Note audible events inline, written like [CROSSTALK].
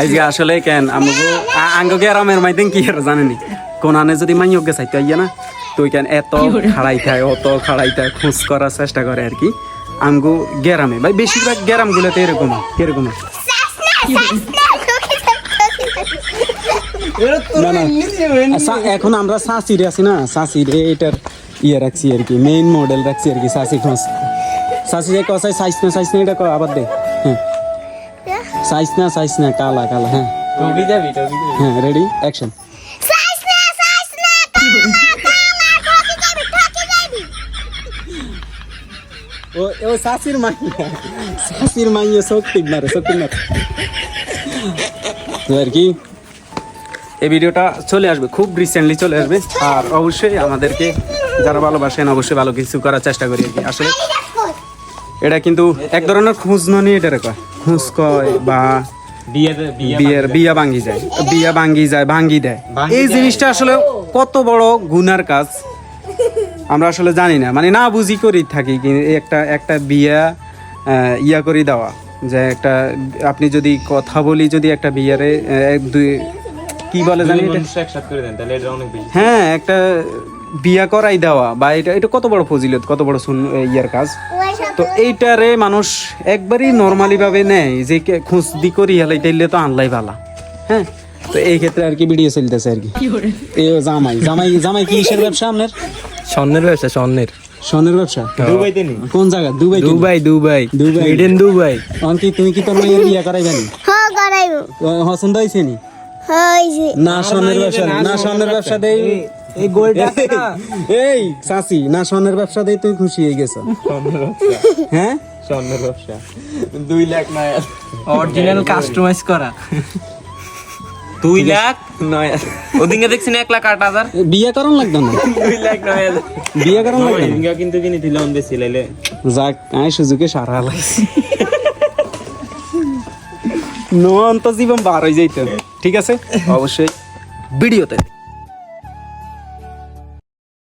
আজকে আসলে কেন? আমাকে আঙ্গ গ্রামের মাইতেন কি আর জানেনি? কোন আনে যদি মাইয়ক গে চাইতে আইয়া না তো কেন এত খাড়াই থাকে অত খাড়াই থাকে খোঁজ করার চেষ্টা করে আর কি? আমগো গ্রামে ভাই বেশিরভাগ গ্রাম গুলোতে এরকম সা- এখন আমরা সাঁচিরে আছি না সাঁচিরে এটার ইয়ে রাখছি আর কি মেইন মডেল রাখছি আর কি সাঁচি খোঁজ। সাঁচি যে কসাই সাইজ না সাইজ না এটা ক আবার দে। হ্যাঁ। সাইজ না সাইজ না কালা কালা হ্যাঁ। টবি যাবি টবি হ্যাঁ রেডি অ্যাকশন। ও ও সাসির মাইয়া। সাসির মাইয়া শক্তি মারে শক্তি মারে। তো আর কি? এই ভিডিওটা চলে আসবে খুব রিসেন্টলি চলে আসবে। আর অবশ্যই আমাদেরকে যারা ভালোবাসেন অবশ্যই ভালো কিছু করার চেষ্টা করি আর কি। আসলে এটা কিন্তু এক ধরনের খুঁজ ননি এটা কয়। খুঁজ কয় বা বিয়ে বিয়ে বিয়ের বিয়া ভাঙ্গি যায়। বিয়া ভাঙ্গি যায় ভাঙ্গি দেয়। এই জিনিসটা আসলে কত বড় গুনার কাজ? আমরা আসলে জানি না। মানে না বুঝি করি থাকি একটা একটা বিয়া ইয়া করে দেওয়া। যে একটা আপনি যদি কথা বলি যদি একটা বিয়ারে এক দুই কি বলে জানি হ্যাঁ একটা বিয়া করাই দেওয়া বা এটা এটা কত বড় ফজিলত কত বড় শুন ইয়ার কাজ? তো এইটারে মানুষ একবারই নর্মালি ভাবে নেয় যে খুঁজ দি করি হেলাই তাইলে তো আনলাই ভালা। হ্যাঁ? তো এই ক্ষেত্রে আর কি ভিডিও চলতেছে আর কি। এই জামাই। জামাই জামাই কি কিসের ব্যবসা আপনার? স্বর্ণের ব্যবসা স্বর্ণের। স্বর্ণের ব্যবসা? দুবাইতে নি? কোন জায়গা? Dubai Dubai Dubai. Dubai. Eden Dubai. অঙ্কি তুমি কি তোর মেয়ের বিয়া করাই জানি হ্যাঁ করাইব। পছন্দ হয়েছে নি? হয়েছে না স্বর্ণের ব্যবসা না স্বর্ণের ব্যবসা। দেই। এই গোলটা এই চাচি না স্বর্ণের ব্যবসা দেই তুই খুশি হয়ে গেছ। হ্যাঁ? স্বর্ণের ব্যবসা। দুই লাখ নয় অরিজিনাল কাস্টমাইজ করা। দুই লাখ নয় ওদিকে দেখছি এক লাখ আট হাজার। বিয়ে করান লাগতো না? দুই লাখ নয় হাজার। বিয়ে করান লাগতো কিন্তু কিনে দিলে যাক আমি সুযোগে সারা লাগছি নন তো জীবন বার হয়ে যাইতো ঠিক আছে? [LAUGHS] অবশ্যই। ভিডিওতে।